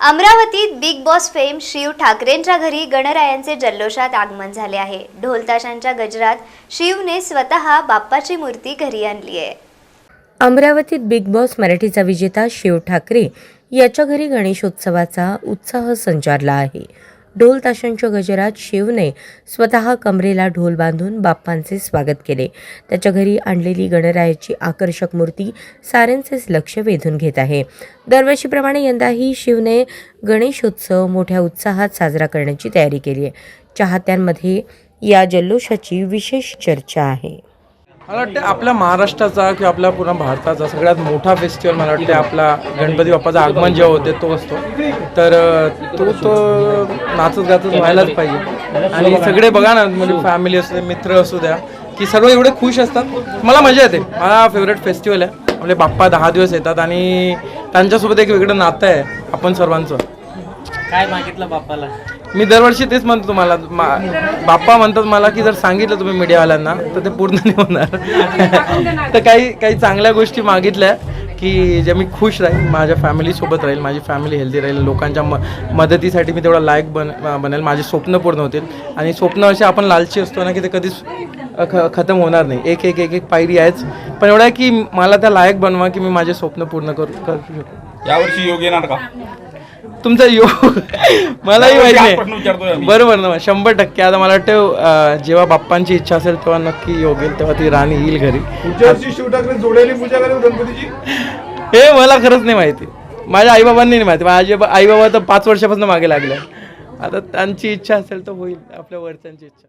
अमरावतीत Bigg Boss fame Shiv ठाकरेंच्या घरी गणरायांचे जल्लोषात आगमन झाले आहे. ढोलताशांच्या गजरात शिवने स्वतः बाप्पाची मूर्ती घरी आणली आहे. अमरावतीत बिग बॉस मराठीचा विजेता शिव ठाकरे याच्या घरी गणेशोत्सवाचा उत्साह संचारला आहे. ढोल ताशांच्या गजरात शिवने स्वतः कमरेला ढोल बांधून बाप्पांचे स्वागत केले. त्याच्या घरी आणलेली गणरायाची आकर्षक मूर्ती साऱ्यांचेच लक्ष वेधून घेत आहे. दरवर्षीप्रमाणे यंदाही शिवने गणेशोत्सव मोठ्या उत्साहात साजरा करण्याची तयारी केली आहे. चाहत्यांमध्ये या जल्लोषाची विशेष चर्चा आहे. मला वाटतं आपल्या महाराष्ट्राचा किंवा आपल्या पूर्ण भारताचा सगळ्यात मोठा फेस्टिवल मला वाटते आपला गणपती बाप्पाचं आगमन जेव्हा होते तो असतो. तर तो तो नाचत गाचत व्हायलाच पाहिजे. आणि सगळे बघा ना म्हणजे फॅमिली असू दे मित्र असू द्या की सर्व एवढे खुश असतात. मला मजा येते. मला फेवरेट फेस्टिवल आहे. आपले बाप्पा दहा दिवस येतात आणि त्यांच्यासोबत एक वेगळं नातं आहे आपण सर्वांचं. काय मागितलं बाप्पाला? मी दरवर्षी तेच म्हणतो तुम्हाला मा- बाप्पा म्हणतात मला की जर सांगितलं तुम्ही मीडियावाल्यांना तर ते पूर्ण नाही होणार. तर काही काही चांगल्या गोष्टी मागितल्या की जे मी खुश राहील माझ्या फॅमिलीसोबत राहील माझी फॅमिली हेल्दी राहील लोकांच्या म मदतीसाठी मी तेवढा लायक बन बनेल माझे स्वप्न पूर्ण होतील. आणि स्वप्न असे आपण लालची असतो ना की ते कधीच ख खतम होणार नाही. एक एक एक एक पायरी आहेच. पण एवढं आहे की मला त्या लायक बनवा की मी माझे स्वप्न पूर्ण करू करू शकतो यावर्षी योग येणार का? तुमचा योग मलाही माहिती हा आम्ही. बरोबर ना शंभर टक्के. आता मला वाटतं जेव्हा बाप्पांची इच्छा असेल तेव्हा नक्की योग येईल तेव्हा ती राणी येईल घरी. पूजा करेल गणपतीची? हे मला खरंच नाही माहिती. माझ्या आईबाबांनी नाही माहिती. माझे आईबाबा तर पाच वर्षापासून मागे लागले. आता त्यांची इच्छा असेल तर होईल आपल्या वरच्यांची इच्छा.